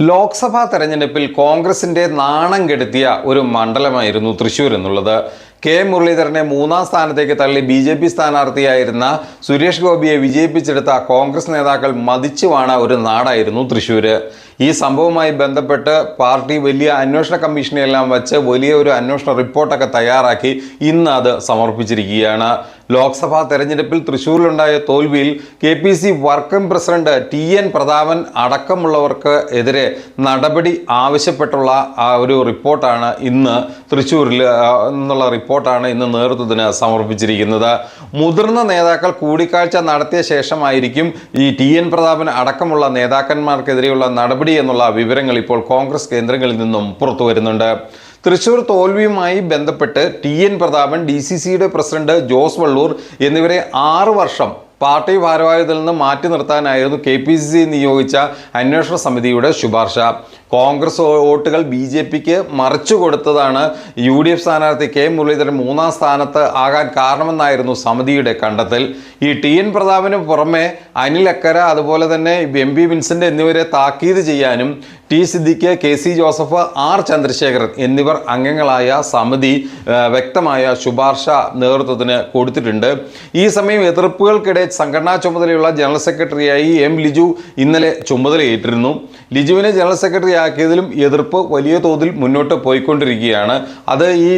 ലോക്സഭാ തെരഞ്ഞെടുപ്പിൽ കോൺഗ്രസിന്റെ നാണം കെടുത്തിയ ഒരു മണ്ഡലമായിരുന്നു തൃശൂർ എന്നുള്ളത്. കെ മുരളീധരനെ മൂന്നാം സ്ഥാനത്തേക്ക് തള്ളി ബി ജെ പി സ്ഥാനാർത്ഥിയായിരുന്ന സുരേഷ് ഗോപിയെ വിജയിപ്പിച്ചെടുത്ത കോൺഗ്രസ് നേതാക്കൾ മതിച്ചുവാണ ഒരു നാടായിരുന്നു തൃശൂർ ഈ സംഭവവുമായി ബന്ധപ്പെട്ട് പാർട്ടി വലിയ അന്വേഷണ കമ്മീഷനെല്ലാം വെച്ച് വലിയ ഒരു അന്വേഷണ റിപ്പോർട്ടൊക്കെ തയ്യാറാക്കി ഇന്ന് അത് സമർപ്പിച്ചിരിക്കുകയാണ്. ലോക്സഭാ തെരഞ്ഞെടുപ്പിൽ തൃശ്ശൂരിലുണ്ടായ തോൽവിയിൽ K P C working president T N Prathapan അടക്കമുള്ളവർക്ക് എതിരെ നടപടി ആവശ്യപ്പെട്ടുള്ള ആ ഒരു റിപ്പോർട്ടാണ് ഇന്ന് തൃശ്ശൂരിൽ എന്നുള്ള എന്നുള്ള റിപ്പോർട്ടാണ് ഇന്ന് നേതൃത്വത്തിന് സമർപ്പിച്ചിരിക്കുന്നത്. മുതിർന്ന നേതാക്കൾ കൂടിക്കാഴ്ച നടത്തിയ ശേഷമായിരിക്കും ഈ ടി എൻ പ്രതാപൻ അടക്കമുള്ള നേതാക്കന്മാർക്കെതിരെയുള്ള നടപടി എന്നുള്ള വിവരങ്ങൾ ഇപ്പോൾ കോൺഗ്രസ് കേന്ദ്രങ്ങളിൽ നിന്നും പുറത്തു വരുന്നുണ്ട്. തൃശൂർ തോൽവിയുമായി ബന്ധപ്പെട്ട് T N Prathapan D C സിയുടെ പ്രസിഡന്റ് ജോസ് വള്ളൂർ എന്നിവരെ ആറു വർഷം പാർട്ടി ഭാരവാഹികളിൽ നിന്ന് മാറ്റി നിർത്താനായിരുന്നു കെ പി സി സി നിയോഗിച്ച അന്വേഷണ സമിതിയുടെ ശുപാർശ. കോൺഗ്രസ് വോട്ടുകൾ ബി ജെ പിക്ക് മറിച്ചു കൊടുത്തതാണ് യു ഡി എഫ് സ്ഥാനാർത്ഥി കെ മുരളീധരൻ മൂന്നാം സ്ഥാനത്ത് ആകാൻ കാരണമെന്നായിരുന്നു സമിതിയുടെ കണ്ടെത്തൽ. ഈ ടി എൻ പ്രതാപന് പുറമെ അനിൽ അക്കര അതുപോലെ തന്നെ എം പി വിൻസെന്റ് എന്നിവരെ താക്കീത് ചെയ്യാനും T Siddique K C Joseph R Chandrasekharan എന്നിവർ അംഗങ്ങളായ സമിതി വ്യക്തമായ ശുപാർശ നേതൃത്വത്തിന് കൊടുത്തിട്ടുണ്ട്. ഈ സമയം എതിർപ്പുകൾക്കിടെ സംഘടനാ ചുമതലയുള്ള ജനറൽ സെക്രട്ടറിയായി എം ലിജു ഇന്നലെ ചുമതലയേറ്റിരുന്നു. ലിജുവിനെ ജനറൽ സെക്രട്ടറി ആക്കിയതിലും എതിർപ്പ് വലിയ തോതിൽ മുന്നോട്ട് പോയിക്കൊണ്ടിരിക്കുകയാണ്. അത് ഈ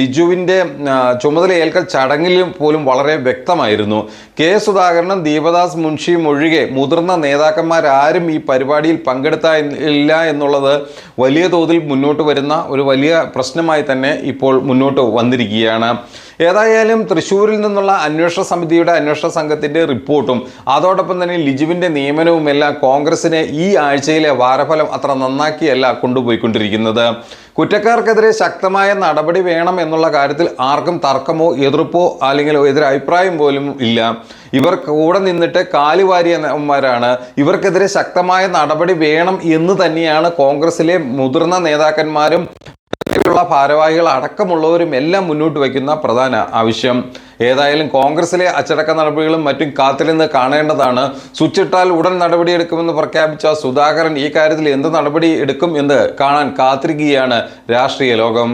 ലിജുവിന്റെ ചുമതലയേൽക്കൽ ചടങ്ങിലും പോലും വളരെ വ്യക്തമായിരുന്നു. കെ സുധാകരനും ദീപദാസ് മുൻഷിയും ഒഴികെ മുതിർന്ന നേതാക്കന്മാരാരും ഈ പരിപാടിയിൽ പങ്കെടുത്താ ഇല്ല എന്നുള്ളത് വലിയ തോതിൽ മുന്നോട്ട് വരുന്ന ഒരു വലിയ പ്രശ്നമായി തന്നെ ഇപ്പോൾ മുന്നോട്ട് വന്നിരിക്കുകയാണ്. ഏതായാലും തൃശ്ശൂരിൽ നിന്നുള്ള അന്വേഷണ സമിതിയുടെ അന്വേഷണ സംഘത്തിന്റെ റിപ്പോർട്ടും അതോടൊപ്പം തന്നെ ലിജുവിന്റെ നിയമനവും എല്ലാം കോൺഗ്രസിനെ ഈ ആഴ്ചയിലെ വാരഫലം അത്ര നന്നാക്കിയല്ല കൊണ്ടുപോയിക്കൊണ്ടിരിക്കുന്നത്. കുറ്റക്കാർക്കെതിരെ ശക്തമായ നടപടി വേണം എന്നുള്ള കാര്യത്തിൽ ആർക്കും തർക്കമോ എതിർപ്പോ അല്ലെങ്കിൽ എതിരഭിപ്രായം പോലും ഇല്ല. ഇവർ കൂടെ നിന്നിട്ട് കാലുവാരിയന്മാരാണ്. ഇവർക്കെതിരെ ശക്തമായ നടപടി വേണം എന്ന് തന്നെയാണ് കോൺഗ്രസിലെ മുതിർന്ന നേതാക്കന്മാരും ഉള്ള ഭാരവാഹികൾ അടക്കമുള്ളവരും എല്ലാം മുന്നോട്ട് വയ്ക്കുന്ന പ്രധാന ആവശ്യം. ഏതായാലും കോൺഗ്രസിലെ അച്ചടക്ക നടപടികളും മറ്റും കാത്തിരുന്ന് കാണേണ്ടതാണ്. സ്വിച്ചിട്ടാൽ ഉടൻ നടപടിയെടുക്കുമെന്ന് പ്രഖ്യാപിച്ച സുധാകരൻ ഈ കാര്യത്തിൽ എന്ത് നടപടി എടുക്കും എന്ന് കാണാൻ കാത്തിരിക്കുകയാണ് രാഷ്ട്രീയ ലോകം.